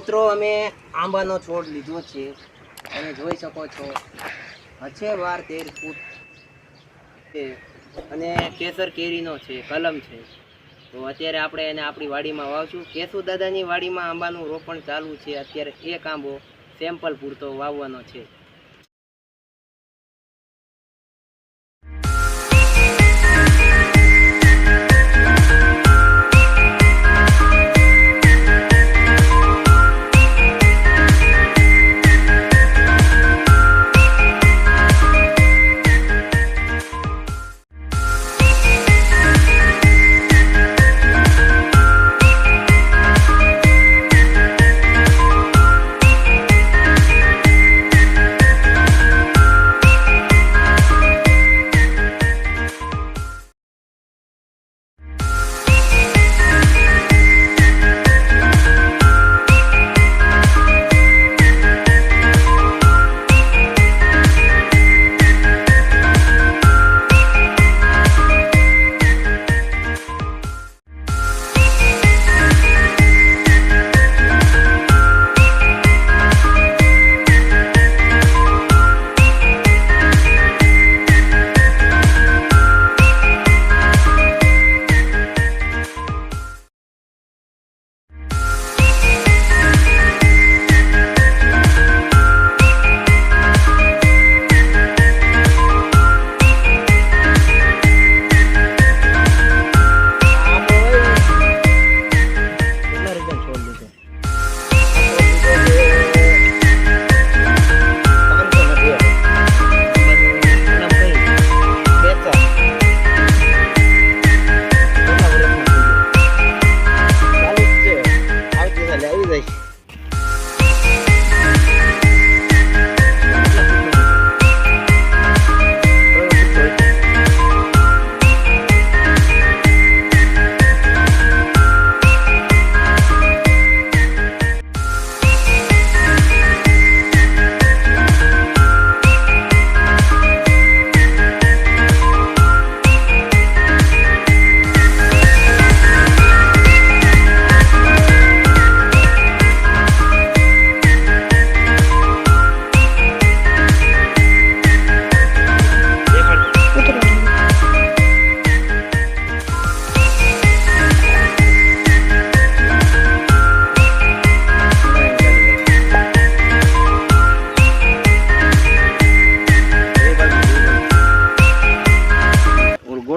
મિત્રો, અમે આંબાનો છોડ લીધો છે. તમે જોઈ શકો છો. હશે વાર તેર ફૂટ છે અને કેસર કેરીનો છે, કલમ છે. તો અત્યારે આપણે એને આપણી વાડીમાં વાવશું. કેશુ દાદાની વાડીમાં આંબાનું રોપણ ચાલુ છે. અત્યારે એક આંબો સેમ્પલ પૂરતો વાવવાનો છે.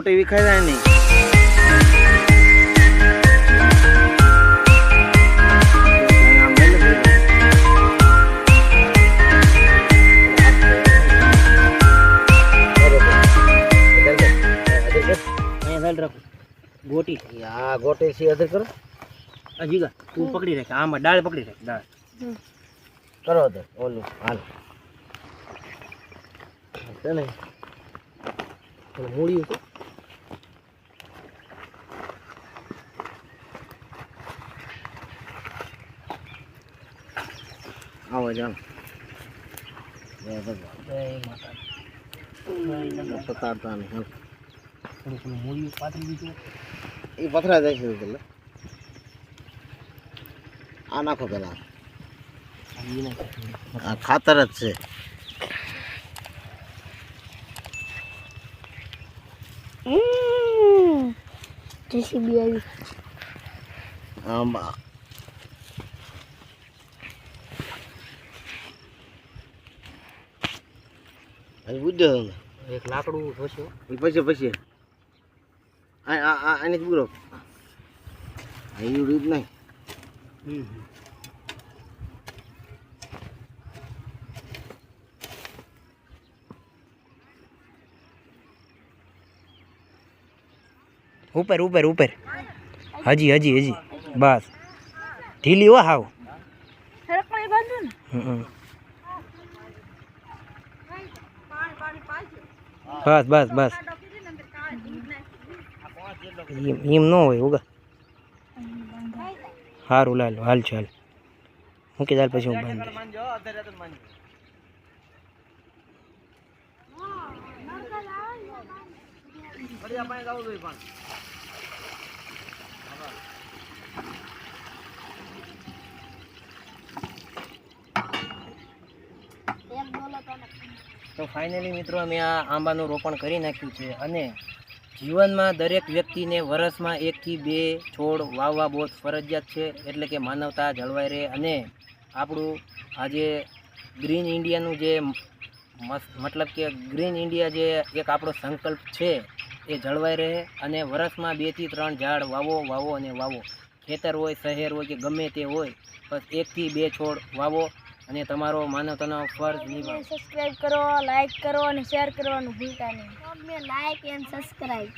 ગોટી વિખાય જાય નહીં. ગોટી. આ ગોટી છે અધર કરો. જીગા તું પકડી રાખ આમાં દાળ પકડી રાખ દાળ કરો અધર ઓલું હાલ. છે ને? મૂળ્યું તો આવો જાણ જય ભગવાન જય સતારતા નહીં હાલ થોડું થોડું મૂળ્યું પાથરી દીધું એ પથરા જાય છે પેલા આ નાખો પેલા. આ ખાતર જ છે. આવી આમાં હજી બુદ્ધો એક લાકડું જોશું એ પછી પછી. આ આ આ આને પૂરો આ એ રીત નહીં. ઉપર ઉપર ઉપર. હજી હજી હજી. બસ. ઢીલી હો હાવ. હમ. બસ બસ બસ. એમ ન હોય, ઉગા. સારું લાલ, હાલ ચાલ મૂકી ચાલ પછી હું બાંધી તો ફાઇનલી મિત્રો અમે આ આંબાનું રોપણ કરી નાખ્યું છે અને જીવનમાં દરેક વ્યક્તિને વરસમાં એકથી બે છોડ વાવવા બહુ ફરજિયાત છે. એટલે કે માનવતા જળવાઈ રહે અને આપણું આજે ગ્રીન ઇન્ડિયાનું જે મતલબ કે ગ્રીન ઇન્ડિયા જે એક આપણો સંકલ્પ છે એ જળવાઈ રહે અને વરસમાં બેથી ત્રણ ઝાડ વાવો વાવો અને વાવો. ખેતર હોય, શહેર હોય કે ગમે તે હોય, બસ એકથી બે છોડ વાવો અને તમારો માનવતાનો ફરજ નિભાવો. સબસ્ક્રાઇબ કરો લાઈક કરો અને શેર કરવાનું ભૂલતા નહીં. Like and subscribe